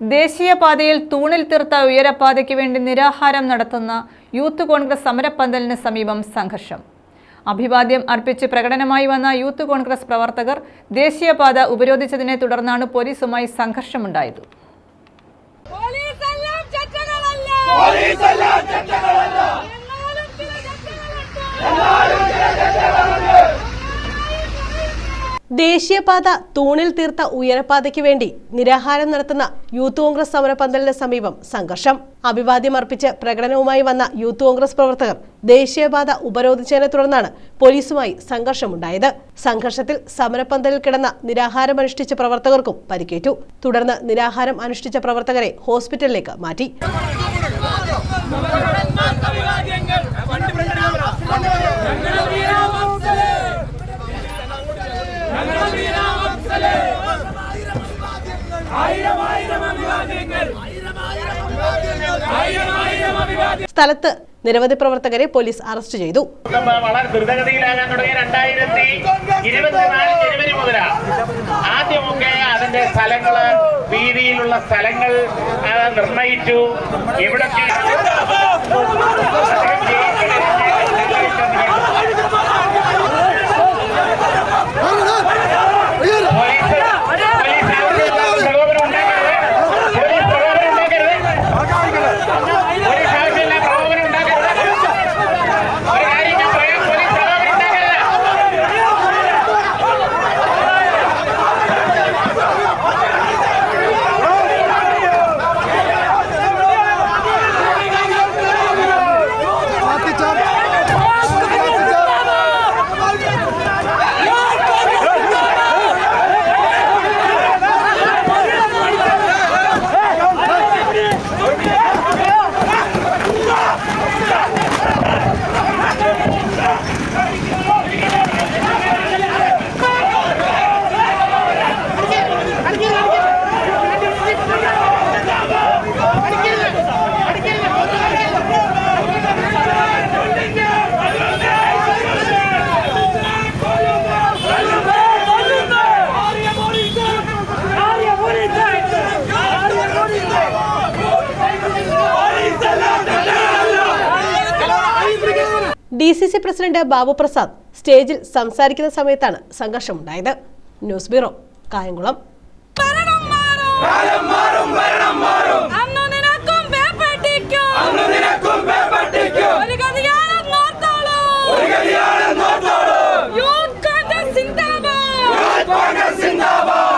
ദേശീയപാതയിൽ തൂണിൽ തീർത്ത ഉയരപാതയ്ക്ക് വേണ്ടി നിരാഹാരം നടത്തുന്ന യൂത്ത് കോൺഗ്രസ് സമരപ്പന്തലിന് സമീപം സംഘർഷം. അഭിവാദ്യം അർപ്പിച്ച് പ്രകടനമായി വന്ന യൂത്ത് കോൺഗ്രസ് പ്രവർത്തകർ ദേശീയപാത ഉപരോധിച്ചതിനെ തുടർന്നാണ് പോലീസുമായി സംഘർഷമുണ്ടായത്. പോലീസെല്ലാം ദേശീയപാത തൂണിൽ തീർത്ത ഉയരപാതയ്ക്ക് വേണ്ടി നിരാഹാരം നടത്തുന്ന യൂത്ത് കോൺഗ്രസ് സമരപന്തലിന് സമീപം സംഘർഷം. അഭിവാദ്യം അർപ്പിച്ച് പ്രകടനവുമായി വന്ന യൂത്ത് കോൺഗ്രസ് പ്രവർത്തകർ ദേശീയപാത ഉപരോധിച്ചതിനെ തുടർന്നാണ് പോലീസുമായി സംഘർഷമുണ്ടായത്. സംഘർഷത്തിൽ സമരപന്തലിൽ കിടന്ന നിരാഹാരം അനുഷ്ഠിച്ച പ്രവർത്തകർക്കും പരിക്കേറ്റു. തുടർന്ന് നിരാഹാരം അനുഷ്ഠിച്ച പ്രവർത്തകരെ ഹോസ്പിറ്റലിലേക്ക് മാറ്റി. സ്ഥലത്ത് നിരവധി പ്രവർത്തകരെ പോലീസ് അറസ്റ്റ് ചെയ്തു. വളരെ ആദ്യമൊക്കെ അതിന്റെ സ്ഥലങ്ങൾ വീതിയിലുള്ള സ്ഥലങ്ങൾ നിർണയിച്ചു. എവിടൊക്കെ D C C president Babu Prasad സ്റ്റേജിൽ സംസാരിക്കുന്ന സമയത്താണ് സംഘർഷമുണ്ടായത്. News bureau Kayamkulam.